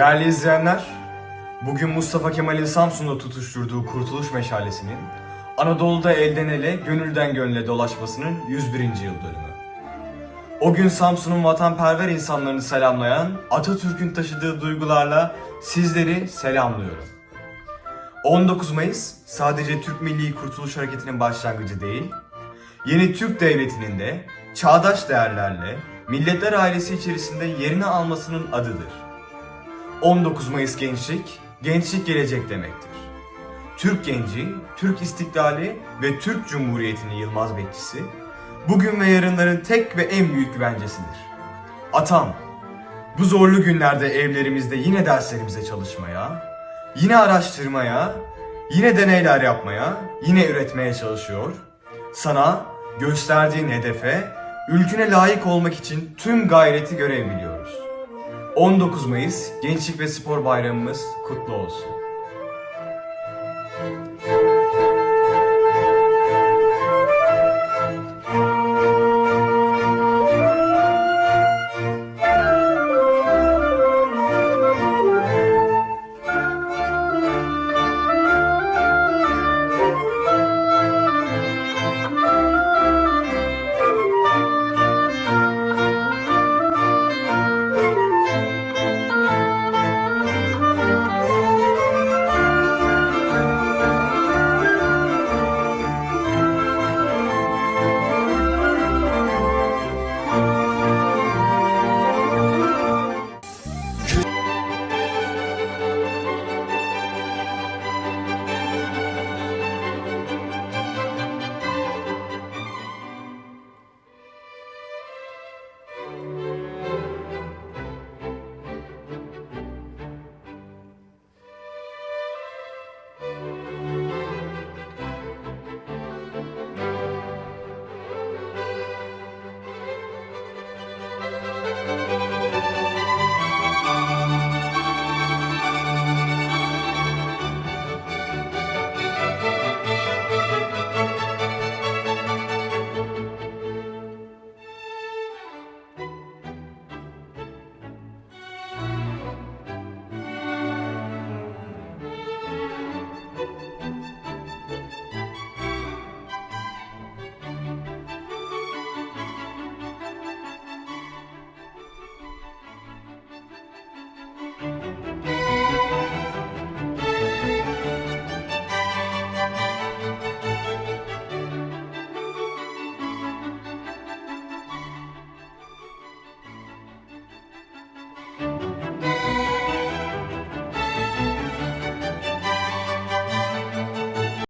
Değerli izleyenler, bugün Mustafa Kemal'in Samsun'da tutuşturduğu Kurtuluş Meşalesi'nin Anadolu'da elden ele, gönülden gönüle dolaşmasının 101. yıl dönümü. O gün Samsun'un vatanperver insanlarını selamlayan Atatürk'ün taşıdığı duygularla sizleri selamlıyorum. 19 Mayıs sadece Türk Milli Kurtuluş Hareketi'nin başlangıcı değil, yeni Türk Devleti'nin de çağdaş değerlerle milletler ailesi içerisinde yerini almasının adıdır. 19 Mayıs gençlik, gençlik gelecek demektir. Türk genci, Türk istiklali ve Türk Cumhuriyeti'nin yılmaz bekçisi, bugün ve yarınların tek ve en büyük güvencesidir. Atam, bu zorlu günlerde evlerimizde yine derslerimize çalışmaya, yine araştırmaya, yine deneyler yapmaya, yine üretmeye çalışıyor. Sana gösterdiğin hedefe, ülküne layık olmak için tüm gayreti görev biliyoruz. 19 Mayıs Gençlik ve Spor Bayramımız kutlu olsun.